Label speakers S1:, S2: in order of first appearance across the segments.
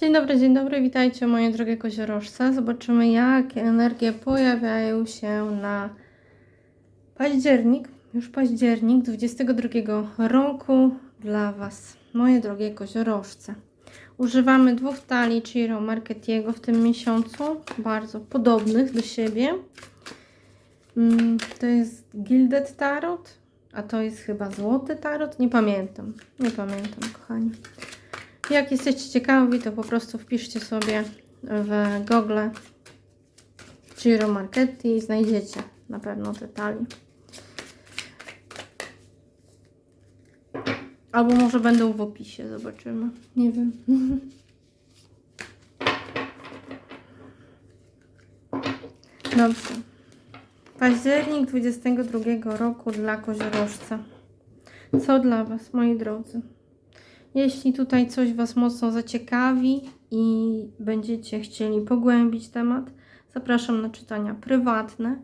S1: Dzień dobry, dzień dobry, witajcie moje drogie koziorożce. Zobaczymy jakie energie pojawiają się na październik, już październik 22 roku dla Was, moje drogie koziorożce. Używamy dwóch talii Chiro Marketiego w tym miesiącu, bardzo podobnych do siebie. Mm, To jest Gilded Tarot, a to jest chyba Złoty Tarot, nie pamiętam, nie pamiętam kochani. Jak jesteście ciekawi, to po prostu wpiszcie sobie w Google Giro Marketti i znajdziecie na pewno te talie. Albo może będą w opisie, zobaczymy. Nie wiem. Dobrze. Październik 22 roku dla koziorożca. Co dla Was, moi drodzy? Jeśli tutaj coś Was mocno zaciekawi i będziecie chcieli pogłębić temat, zapraszam na czytania prywatne.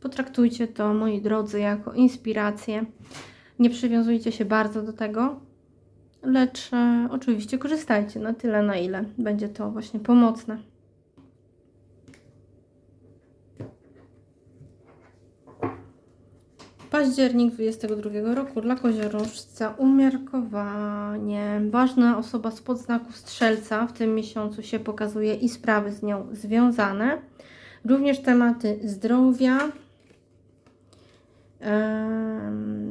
S1: Potraktujcie to, moi drodzy, jako inspirację. Nie przywiązujcie się bardzo do tego, lecz e, oczywiście korzystajcie na tyle, na ile będzie to właśnie pomocne. Październik 22 roku dla koziorożca umiarkowanie. Ważna osoba z podznaku strzelca w tym miesiącu się pokazuje i sprawy z nią związane. Również tematy zdrowia,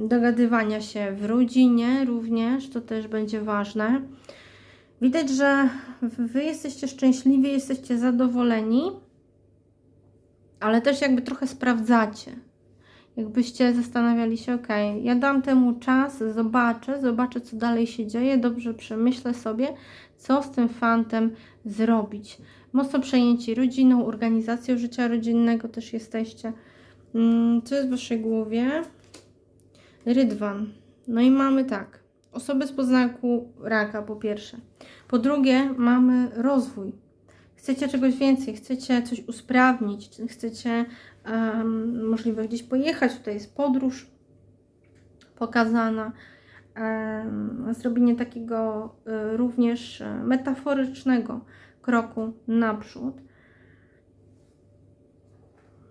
S1: dogadywania się w rodzinie również, to też będzie ważne. Widać, że Wy jesteście szczęśliwi, jesteście zadowoleni, ale też jakby trochę sprawdzacie jakbyście zastanawiali się, ok, ja dam temu czas, zobaczę, zobaczę, co dalej się dzieje, dobrze przemyślę sobie, co z tym fantem zrobić. Mocno przejęci rodziną, organizacją życia rodzinnego też jesteście. Mm, Co jest w Waszej głowie? Rydwan. No i mamy tak, osoby z poznaku raka po pierwsze. Po drugie mamy rozwój. Chcecie czegoś więcej, chcecie coś usprawnić, chcecie możliwe gdzieś pojechać, tutaj jest podróż pokazana, zrobienie takiego y, również y, metaforycznego kroku naprzód.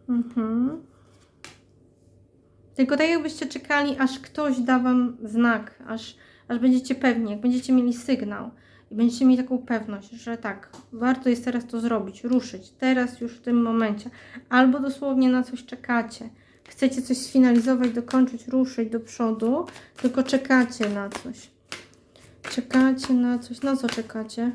S1: Mhm. Tylko tak jakbyście czekali, aż ktoś da Wam znak, aż, aż będziecie pewni, jak będziecie mieli sygnał i będziecie mieli taką pewność, że tak, warto jest teraz to zrobić, ruszyć, teraz już w tym momencie, albo dosłownie na coś czekacie. Chcecie coś sfinalizować, dokończyć, ruszyć do przodu, tylko czekacie na coś. Czekacie na coś. Na co czekacie?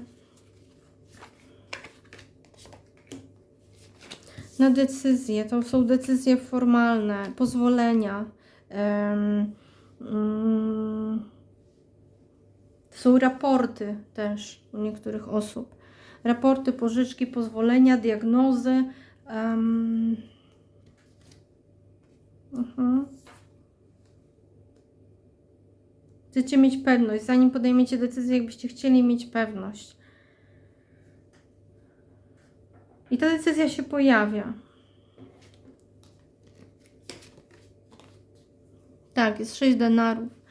S1: Na decyzje. To są decyzje formalne, pozwolenia. em, mm, są raporty też u niektórych osób. Raporty, pożyczki, pozwolenia, diagnozy. em, mhm. Chcecie mieć pewność, zanim podejmiecie decyzję, jakbyście chcieli mieć pewność. I ta decyzja się pojawia. Tak, jest 6 denarów.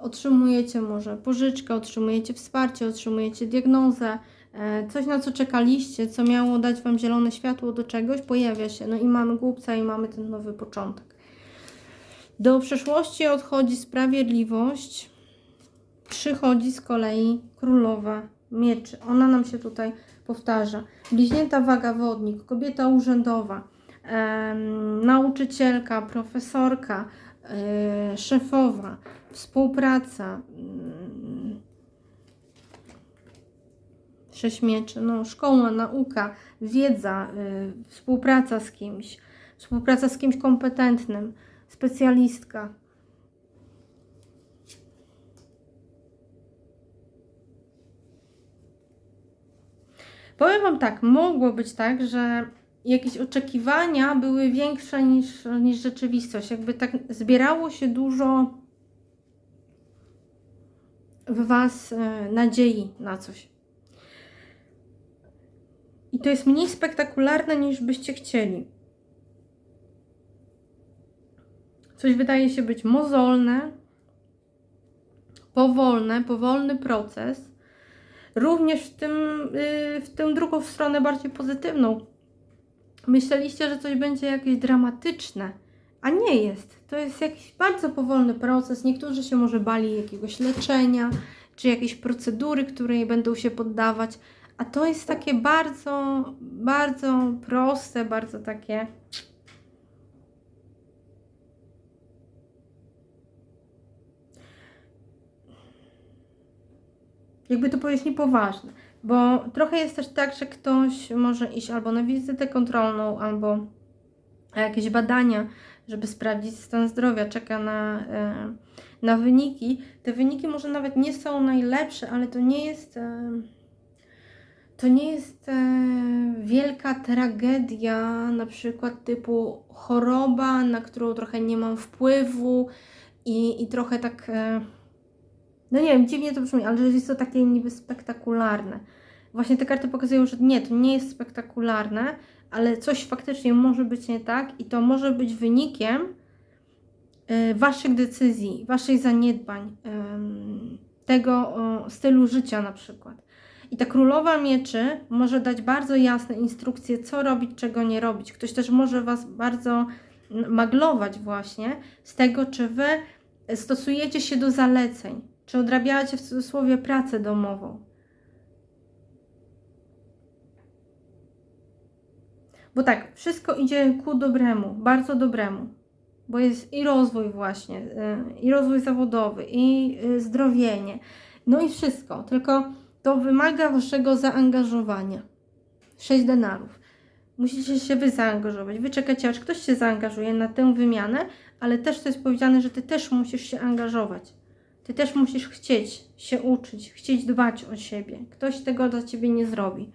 S1: Otrzymujecie może pożyczkę, otrzymujecie wsparcie, otrzymujecie diagnozę. e, Coś, na co czekaliście, co miało dać Wam zielone światło do czegoś, pojawia się. No i mamy głupca i mamy ten nowy początek. Do przeszłości odchodzi sprawiedliwość. Przychodzi z kolei królowa mieczy. Ona nam się tutaj powtarza. Bliźnięta waga wodnik, kobieta urzędowa, nauczycielka, profesorka, e, szefowa, współpraca. mm, Sześć mieczy, no, szkoła, nauka, wiedza, y, współpraca z kimś, współpraca z kimś kompetentnym, specjalistka. Powiem Wam tak, mogło być tak, że jakieś oczekiwania były większe niż, niż rzeczywistość. Jakby tak zbierało się dużo w Was e, nadziei na coś. I to jest mniej spektakularne niż byście chcieli. Coś wydaje się być mozolne, powolne, powolny proces. również w, tym, yy, w tę drugą stronę bardziej pozytywną. Myśleliście, że coś będzie jakieś dramatyczne, a nie jest. To jest jakiś bardzo powolny proces. Niektórzy się może bali jakiegoś leczenia, czy jakiejś procedury, której będą się poddawać, a to jest takie bardzo, bardzo proste, bardzo takie. Jakby to powiedzieć niepoważne, bo trochę jest też tak, że ktoś może iść albo na wizytę kontrolną, albo jakieś badania, żeby sprawdzić stan zdrowia, czeka na, e, na wyniki. Te wyniki może nawet nie są najlepsze, ale to nie jest. E, to nie jest e, wielka tragedia, na przykład typu choroba, na którą trochę nie mam wpływu i, i trochę tak, no nie wiem, dziwnie to brzmi, ale że jest to takie niby spektakularne. Właśnie te karty pokazują, że nie, to nie jest spektakularne, ale coś faktycznie może być nie tak i to może być wynikiem e, Waszych decyzji, Waszych zaniedbań, tego stylu życia na przykład. I ta królowa mieczy może dać bardzo jasne instrukcje, co robić, czego nie robić. Ktoś też może Was bardzo maglować właśnie z tego, czy Wy stosujecie się do zaleceń, czy odrabiacie w cudzysłowie pracę domową. Bo tak, wszystko idzie ku dobremu, bardzo dobremu, bo jest i rozwój właśnie, y, i rozwój zawodowy, i y, zdrowienie, no i wszystko, tylko to wymaga waszego zaangażowania. 6 denarów. Musicie się wy zaangażować. Wy czekacie, aż ktoś się zaangażuje na tę wymianę, ale też to jest powiedziane, że ty też musisz się angażować. Ty też musisz chcieć się uczyć, chcieć dbać o siebie. Ktoś tego dla ciebie nie zrobi.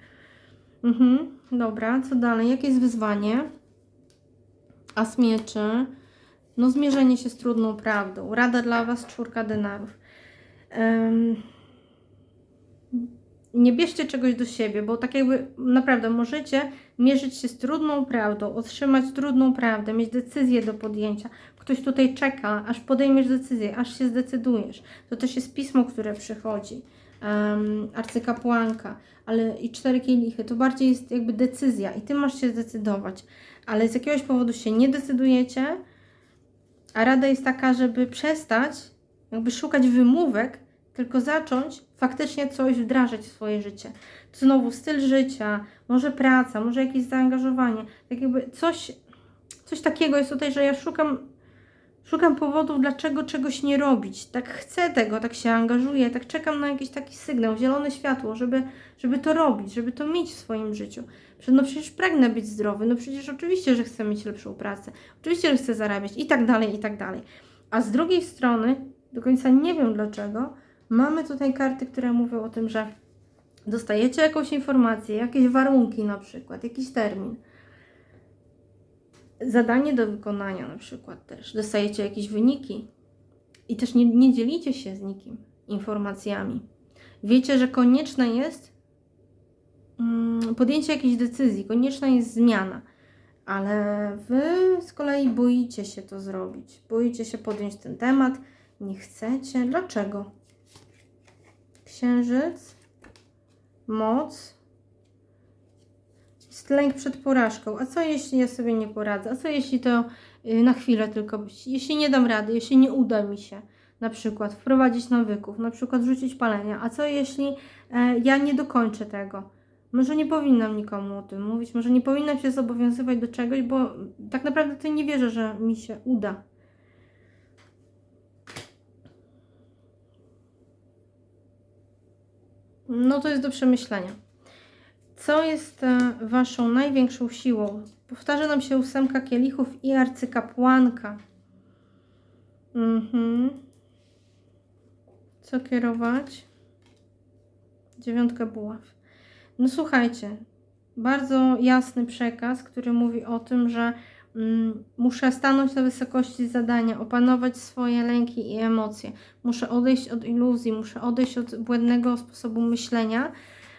S1: Mhm, dobra, co dalej? Jakie jest wyzwanie? As mieczy. No, zmierzenie się z trudną prawdą. Rada dla Was, czwórka denarów. Um, nie bierzcie czegoś do siebie, bo tak jakby naprawdę możecie mierzyć się z trudną prawdą, otrzymać trudną prawdę, mieć decyzję do podjęcia. Ktoś tutaj czeka, aż podejmiesz decyzję, aż się zdecydujesz. To też jest pismo, które przychodzi. Um, arcykapłanka, ale i cztery kielichy, to bardziej jest jakby decyzja i ty masz się zdecydować, ale z jakiegoś powodu się nie decydujecie, a rada jest taka, żeby przestać jakby szukać wymówek, tylko zacząć faktycznie coś wdrażać w swoje życie. Znowu styl życia, może praca, może jakieś zaangażowanie. Tak jakby coś, coś takiego jest tutaj, że ja szukam, szukam powodów, dlaczego czegoś nie robić. Tak chcę tego, tak się angażuję, tak czekam na jakiś taki sygnał, zielone światło, żeby, żeby to robić, żeby to mieć w swoim życiu. No przecież pragnę być zdrowy, no przecież oczywiście, że chcę mieć lepszą pracę, oczywiście, że chcę zarabiać i tak dalej, i tak dalej. A z drugiej strony, do końca nie wiem dlaczego, Mamy tutaj karty, które mówią o tym, że dostajecie jakąś informację, jakieś warunki na przykład, jakiś termin. Zadanie do wykonania na przykład też. Dostajecie jakieś wyniki i też nie, nie dzielicie się z nikim informacjami. Wiecie, że konieczne jest mm, podjęcie jakiejś decyzji, konieczna jest zmiana, ale wy z kolei boicie się to zrobić. Boicie się podjąć ten temat, nie chcecie. Dlaczego? księżyc, moc, lęk przed porażką. A co jeśli ja sobie nie poradzę? A co jeśli to y, na chwilę tylko, jeśli nie dam rady, jeśli nie uda mi się na przykład wprowadzić nawyków, na przykład rzucić palenia, a co jeśli e, ja nie dokończę tego? Może nie powinnam nikomu o tym mówić, może nie powinnam się zobowiązywać do czegoś, bo tak naprawdę to nie wierzę, że mi się uda. No to jest do przemyślenia. Co jest e, Waszą największą siłą? Powtarza nam się ósemka kielichów i arcykapłanka. Mhm. Co kierować? Dziewiątka buław. No słuchajcie, bardzo jasny przekaz, który mówi o tym, że Mm, muszę stanąć na wysokości zadania, opanować swoje lęki i emocje. Muszę odejść od iluzji, muszę odejść od błędnego sposobu myślenia,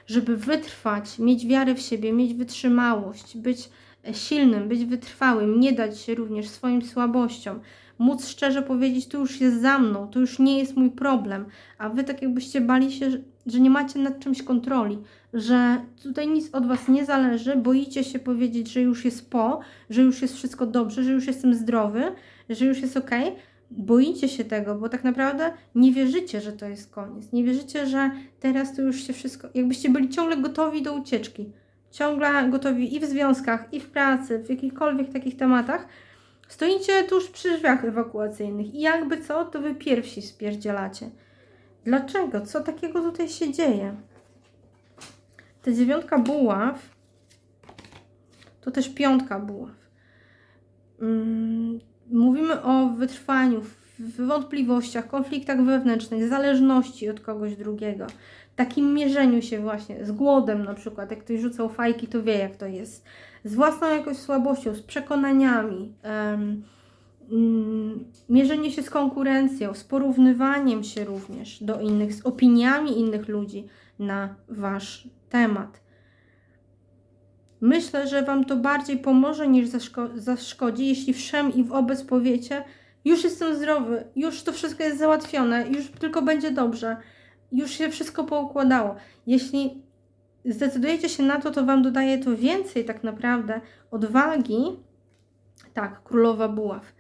S1: żeby wytrwać, mieć wiarę w siebie, mieć wytrzymałość, być silnym, być wytrwałym, nie dać się również swoim słabościom, móc szczerze powiedzieć, to już jest za mną, to już nie jest mój problem, a wy tak jakbyście bali się, że, nie macie nad czymś kontroli, że tutaj nic od was nie zależy, boicie się powiedzieć, że już jest po, że już jest wszystko dobrze, że już jestem zdrowy, że już jest ok. Boicie się tego, bo tak naprawdę nie wierzycie, że to jest koniec. Nie wierzycie, że teraz to już się wszystko. Jakbyście byli ciągle gotowi do ucieczki, ciągle gotowi i w związkach, i w pracy, w jakichkolwiek takich tematach, stoicie tuż przy drzwiach ewakuacyjnych i jakby co, to wy pierwsi spierdzielacie. Dlaczego? Co takiego tutaj się dzieje? Ta dziewiątka buław to też piątka buław. Mm, mówimy o wytrwaniu, w wątpliwościach, konfliktach wewnętrznych, zależności od kogoś drugiego. Takim mierzeniu się właśnie z głodem na przykład. Jak ktoś rzucał fajki, to wie jak to jest. Z własną jakąś słabością, z przekonaniami. Um, mierzenie się z konkurencją, z porównywaniem się również do innych, z opiniami innych ludzi na Wasz temat. Myślę, że Wam to bardziej pomoże niż zaszko zaszkodzi, jeśli wszem i wobec powiecie, już jestem zdrowy, już to wszystko jest załatwione, już tylko będzie dobrze, już się wszystko poukładało. Jeśli zdecydujecie się na to, to Wam dodaje to więcej tak naprawdę odwagi. Tak, królowa buław.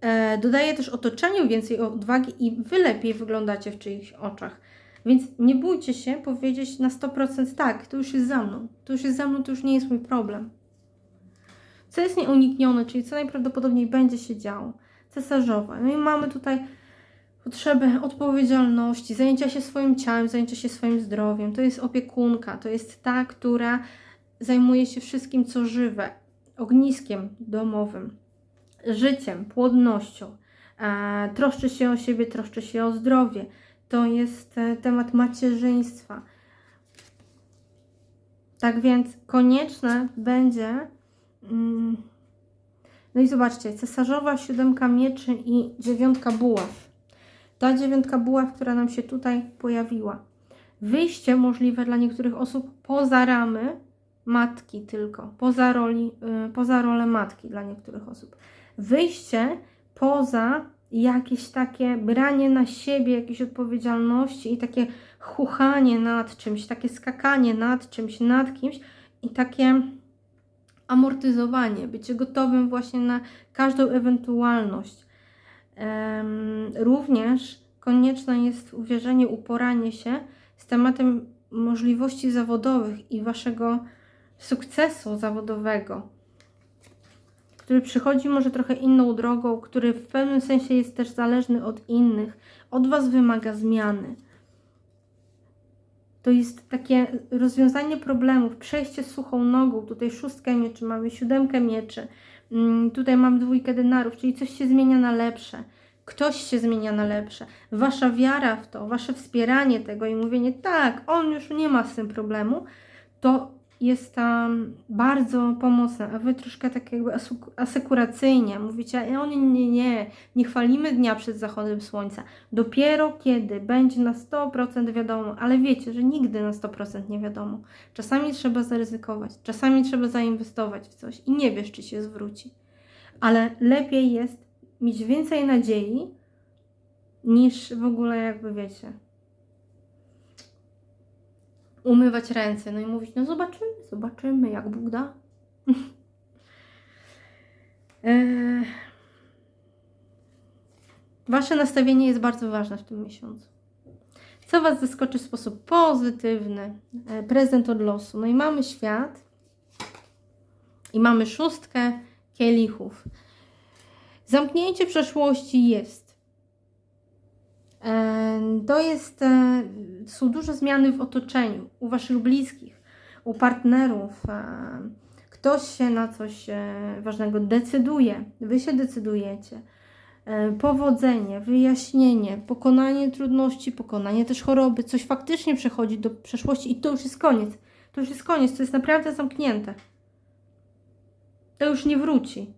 S1: E, dodaje też otoczeniu więcej odwagi i Wy lepiej wyglądacie w czyichś oczach. Więc nie bójcie się powiedzieć na 100% tak, to już jest za mną, to już jest za mną, to już nie jest mój problem. Co jest nieuniknione, czyli co najprawdopodobniej będzie się działo. Cesarzowa. No i mamy tutaj potrzebę odpowiedzialności, zajęcia się swoim ciałem, zajęcia się swoim zdrowiem. To jest opiekunka, to jest ta, która zajmuje się wszystkim, co żywe, ogniskiem domowym, życiem, płodnością, e, troszczy się o siebie, troszczy się o zdrowie, to jest e, temat macierzyństwa. Tak więc konieczne będzie. Mm, no i zobaczcie, cesarzowa siódemka mieczy i dziewiątka buław. Ta dziewiątka buław, która nam się tutaj pojawiła. Wyjście możliwe dla niektórych osób poza ramy matki tylko, poza, roli, yy, poza rolę matki dla niektórych osób. Wyjście poza jakieś takie branie na siebie jakiejś odpowiedzialności i takie chuchanie nad czymś, takie skakanie nad czymś, nad kimś i takie amortyzowanie, bycie gotowym właśnie na każdą ewentualność. Również konieczne jest uwierzenie, uporanie się z tematem możliwości zawodowych i waszego sukcesu zawodowego który przychodzi może trochę inną drogą, który w pewnym sensie jest też zależny od innych, od Was wymaga zmiany. To jest takie rozwiązanie problemów, przejście suchą nogą. Tutaj szóstkę mieczy, mamy siódemkę mieczy, mm, tutaj mam dwójkę denarów, czyli coś się zmienia na lepsze. Ktoś się zmienia na lepsze. Wasza wiara w to, wasze wspieranie tego i mówienie, tak, on już nie ma z tym problemu, to jest tam bardzo pomocna, a Wy troszkę tak jakby asekuracyjnie mówicie, o nie, nie, nie, nie chwalimy dnia przed zachodem słońca. Dopiero kiedy będzie na 100% wiadomo, ale wiecie, że nigdy na 100% nie wiadomo. Czasami trzeba zaryzykować, czasami trzeba zainwestować w coś i nie wiesz, czy się zwróci. Ale lepiej jest mieć więcej nadziei, niż w ogóle jakby wiecie, umywać ręce, no i mówić, no zobaczymy, zobaczymy, jak Bóg da. E, wasze nastawienie jest bardzo ważne w tym miesiącu. Co Was zaskoczy w sposób pozytywny? E, prezent od losu. No i mamy świat i mamy szóstkę kielichów. Zamknięcie przeszłości jest. To jest, e, są duże zmiany w otoczeniu, u Waszych bliskich, u partnerów. Ktoś się na coś e, ważnego decyduje, Wy się decydujecie. E, powodzenie, wyjaśnienie, pokonanie trudności, pokonanie też choroby, coś faktycznie przechodzi do przeszłości i to już jest koniec. To już jest koniec, to jest naprawdę zamknięte. To już nie wróci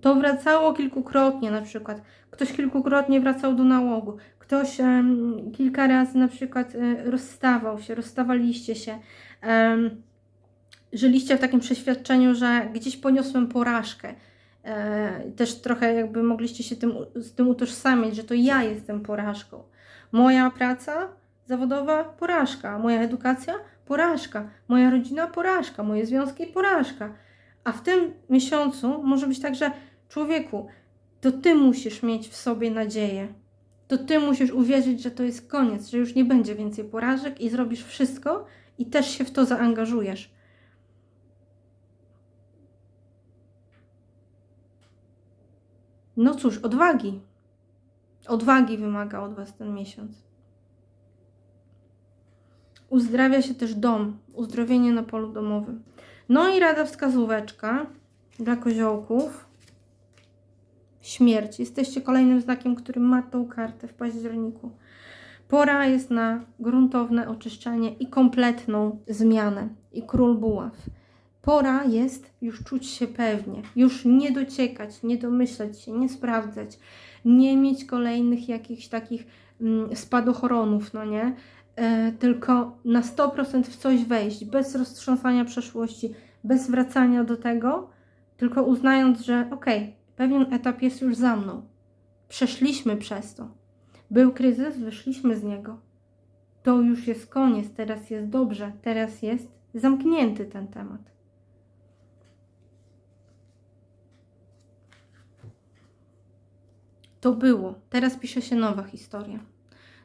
S1: to wracało kilkukrotnie na przykład. Ktoś kilkukrotnie wracał do nałogu. Ktoś um, kilka razy na przykład um, rozstawał się, rozstawaliście się. Um, żyliście w takim przeświadczeniu, że gdzieś poniosłem porażkę. E, też trochę jakby mogliście się tym, z tym utożsamić, że to ja jestem porażką. Moja praca zawodowa porażka, moja edukacja porażka, moja rodzina porażka, moje związki porażka. A w tym miesiącu może być tak, że człowieku, to ty musisz mieć w sobie nadzieję. To ty musisz uwierzyć, że to jest koniec, że już nie będzie więcej porażek i zrobisz wszystko i też się w to zaangażujesz. No cóż, odwagi. Odwagi wymaga od Was ten miesiąc. Uzdrawia się też dom, uzdrowienie na polu domowym. No i rada wskazóweczka dla koziołków. Śmierć. Jesteście kolejnym znakiem, który ma tą kartę w październiku. Pora jest na gruntowne oczyszczenie i kompletną zmianę. I król buław. Pora jest już czuć się pewnie, już nie dociekać, nie domyślać się, nie sprawdzać, nie mieć kolejnych jakichś takich mm, spadochronów, no nie? E, tylko na 100% w coś wejść, bez roztrząsania przeszłości, bez wracania do tego, tylko uznając, że okej, okay, pewien etap jest już za mną. Przeszliśmy przez to. Był kryzys, wyszliśmy z niego. To już jest koniec, teraz jest dobrze, teraz jest zamknięty ten temat. To było. Teraz pisze się nowa historia.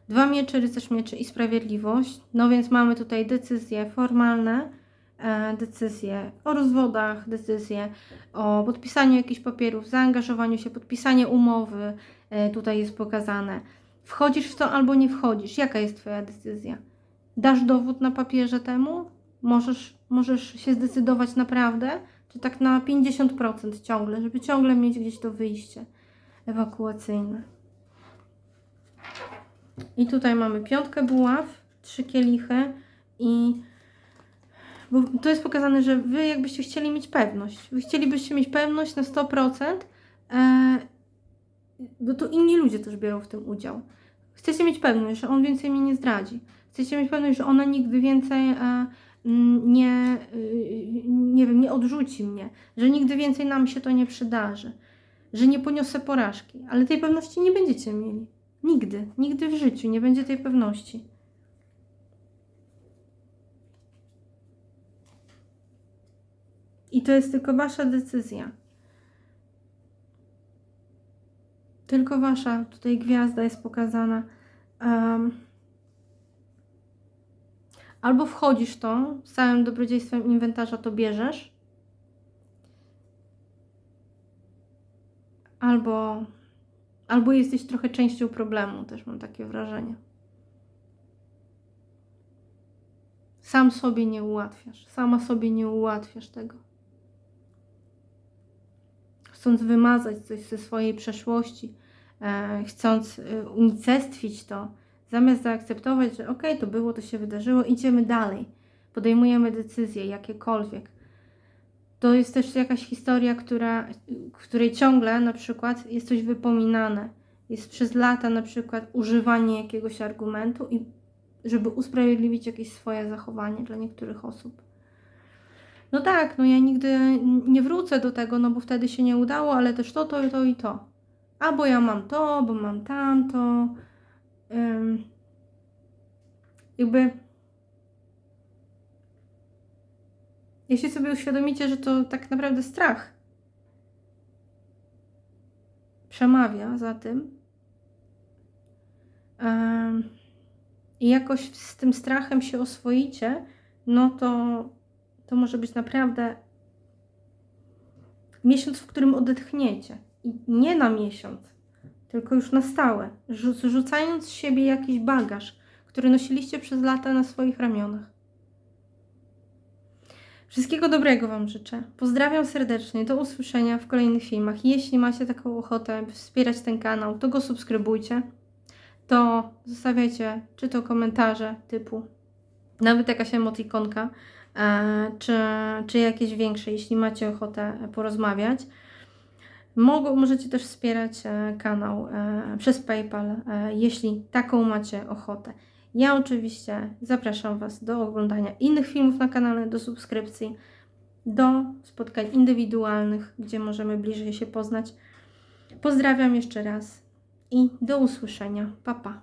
S1: Dwa miecze, rycerz mieczy i sprawiedliwość. No więc mamy tutaj decyzje formalne, decyzje o rozwodach, decyzje o podpisaniu jakichś papierów, zaangażowaniu się, podpisanie umowy. E, tutaj jest pokazane. Wchodzisz w to albo nie wchodzisz. Jaka jest Twoja decyzja? Dasz dowód na papierze temu? Możesz, możesz się zdecydować naprawdę, czy tak na 50% ciągle, żeby ciągle mieć gdzieś to wyjście ewakuacyjne. I tutaj mamy piątkę buław, trzy kielichy i bo to jest pokazane, że wy jakbyście chcieli mieć pewność. Wy chcielibyście mieć pewność na 100%, e, bo to inni ludzie też biorą w tym udział. Chcecie mieć pewność, że on więcej mnie nie zdradzi. Chcecie mieć pewność, że ona nigdy więcej e, nie, y, nie wiem, nie odrzuci mnie, że nigdy więcej nam się to nie przydarzy, że nie poniosę porażki, ale tej pewności nie będziecie mieli. Nigdy, nigdy w życiu nie będzie tej pewności. I to jest tylko wasza decyzja. Tylko wasza, tutaj gwiazda jest pokazana. Um, albo wchodzisz to, z całym dobrodziejstwem inwentarza to bierzesz, albo Albo jesteś trochę częścią problemu, też mam takie wrażenie. Sam sobie nie ułatwiasz, sama sobie nie ułatwiasz tego. Chcąc wymazać coś ze swojej przeszłości, e, chcąc e, unicestwić to, zamiast zaakceptować, że ok, to było, to się wydarzyło, idziemy dalej, podejmujemy decyzje jakiekolwiek to jest też jakaś historia, która, której ciągle na przykład jest coś wypominane. Jest przez lata na przykład używanie jakiegoś argumentu, i żeby usprawiedliwić jakieś swoje zachowanie dla niektórych osób. No tak, no ja nigdy nie wrócę do tego, no bo wtedy się nie udało, ale też to, to, to i to. Albo ja mam to, bo mam tamto. Um, jakby Jeśli sobie uświadomicie, że to tak naprawdę strach przemawia za tym i jakoś z tym strachem się oswoicie, no to to może być naprawdę miesiąc, w którym odetchniecie. I nie na miesiąc, tylko już na stałe, rzucając z siebie jakiś bagaż, który nosiliście przez lata na swoich ramionach. Wszystkiego dobrego Wam życzę. Pozdrawiam serdecznie. Do usłyszenia w kolejnych filmach. Jeśli macie taką ochotę wspierać ten kanał, to go subskrybujcie. To zostawiajcie czy to komentarze typu nawet jakaś emotikonka, czy, czy jakieś większe, jeśli macie ochotę porozmawiać. Mogą, możecie też wspierać e, kanał e, przez PayPal, jeśli taką macie ochotę. Ja oczywiście zapraszam Was do oglądania innych filmów na kanale, do subskrypcji. do spotkań indywidualnych, gdzie możemy bliżej się poznać. Pozdrawiam jeszcze raz i do usłyszenia. Pa, pa.